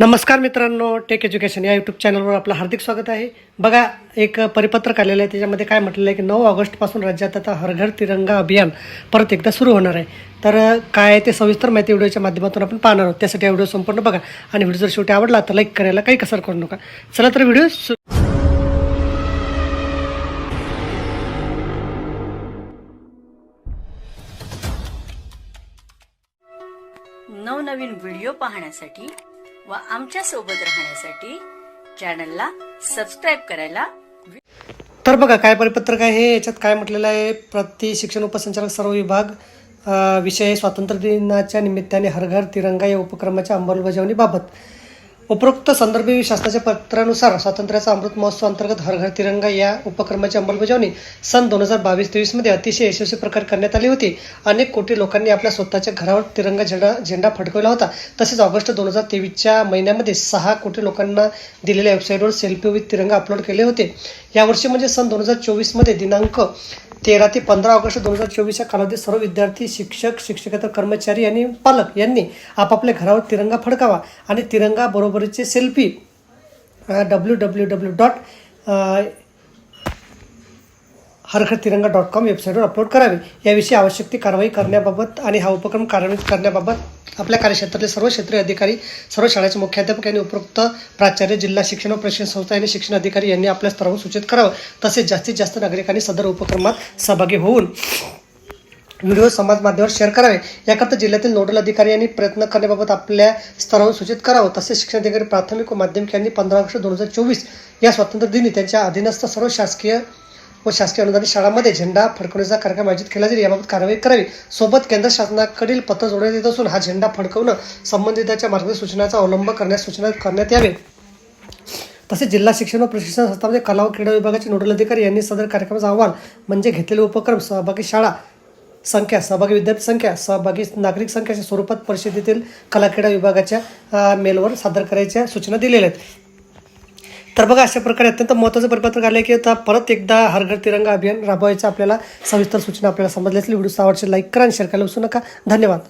नमस्कार मित्रांनो take education या यूट्यूब चॅनलवर आपलं हार्दिक स्वागत आहे. बघा एक परिपत्रक आलेलं आहे त्याच्यामध्ये काय म्हटलेलं आहे की नऊ ऑगस्टपासून राज्यात आता हर घर तिरंगा अभियान परत एकदा सुरू होणार आहे. तर काय आहे ते सविस्तर माहिती व्हिडिओच्या माध्यमातून आपण पाहणार आहोत. त्यासाठी हा व्हिडिओ संपूर्ण बघा आणि व्हिडिओ जर शेवटी आवडला तर लाईक करायला काही कसर करू नका. चला तर व्हिडिओ सु- नवनवीन व्हिडिओ पाहण्यासाठी व आमच्यासोबत राहण्यासाठी चॅनलला सबस्क्राईब करायला तर बघा काय परिपत्रक आहे याच्यात काय म्हटलेलं आहे? प्रति शिक्षण उपसंचालक सर्व विभाग विषय स्वातंत्र्य दिनाच्या निमित्ताने हर घर तिरंगा या उपक्रमाच्या अंमलबजावणीबाबत. उपरोक्त संदर्भी शासनाच्या पत्रानुसार स्वातंत्र्याचा अमृत महोत्सव अंतर्गत हर घर तिरंगा या उपक्रमाची अंमलबजावणी सन दोन हजार बावीस तेवीसमध्ये अतिशय यशस्वी प्रकारे करण्यात आली होती. अनेक कोटी लोकांनी आपल्या स्वतःच्या घरावर तिरंगा झेंडा झेंडा फडकवला होता. तसेच ऑगस्ट दोन हजार तेवीसच्या महिन्यामध्ये सहा कोटी लोकांना दिलेल्या वेबसाईटवर सेल्फी विथ तिरंगा अपलोड केले होते. यावर्षी म्हणजे सन दोन हजार चोवीसमध्ये दिनांक तेरा ते पंधरा ऑगस्ट दोन हजार चोवीसच्या कालावधीत सर्व विद्यार्थी शिक्षक शिक्षकेतर कर्मचारी आणि पालक यांनी आपापल्या घरावर तिरंगा फडकावा आणि तिरंगा बरोबरीचे selfie W W W dot हरखर Tiranga dot com वेबसाईटवर अपलोड करावे. याविषयी आवश्यक ती कारवाई करण्याबाबत आणि हा उपक्रम कार्यान्वित करण्याबाबत आपल्या कार्यक्षेत्रातले सर्व क्षेत्रीय अधिकारी सर्व शाळेचे मुख्याध्यापक यांनी उपरोक्त प्राचार्य जिल्हा शिक्षण व प्रशिक्षण संस्था आणि शिक्षण अधिकारी यांनी आपल्या स्तरावर सूचित करावं. तसेच जास्तीत जास्त नागरिकांनी सदर उपक्रमात सहभागी होऊन व्हिडिओ समाज माध्यमावर शेअर करावे. याकरता जिल्ह्यातील नोडल अधिकारी यांनी प्रयत्न करण्याबाबत आपल्या स्तरावर सूचित करावं. तसेच शिक्षण अधिकारी प्राथमिक व माध्यमिक यांनी पंधरा ऑगस्ट दोन हजार चोवीस या स्वातंत्र्य दिनी त्यांच्या अधीनस्थ सर्व शासकीय व शासकीय अनुदानित शाळांमध्ये झेंडा फडकवण्याचा कार्यक्रम आयोजित केला जाईल. याबाबत कारवाई करावी. सोबत केंद्र शासनाकडील पत्र जोडण्यात येत असून हा झेंडा फडकवणं संबंधिताच्या मार्गदर्शक सूचनाचा अवलंब करण्यास सूचना करण्यात यावे. तसेच जिल्हा शिक्षण व प्रशिक्षण संस्थामध्ये कला व क्रीडा विभागाचे नोडल अधिकारी यांनी सदर कार्यक्रमाचा अहवाल म्हणजे घेतलेले उपक्रम सहभागी शाळा संख्या सहभागी विद्यार्थी संख्या सहभागी नागरिक संख्याच्या स्वरूपात परिषदेतील कला क्रीडा विभागाच्या मेलवर सादर करायच्या सूचना दिलेल्या आहेत. तर बघा अशा प्रकारे अत्यंत महत्त्वाचं परिपत्र आलं की आता परत एकदा हर घर तिरंगा अभियान राबवायचं आपल्याला सविस्तर सूचना आपल्याला समजल्या असतील व्हिडिओ आवडचे लाईक करा आणि शेअर करायला विसरू नका. धन्यवाद.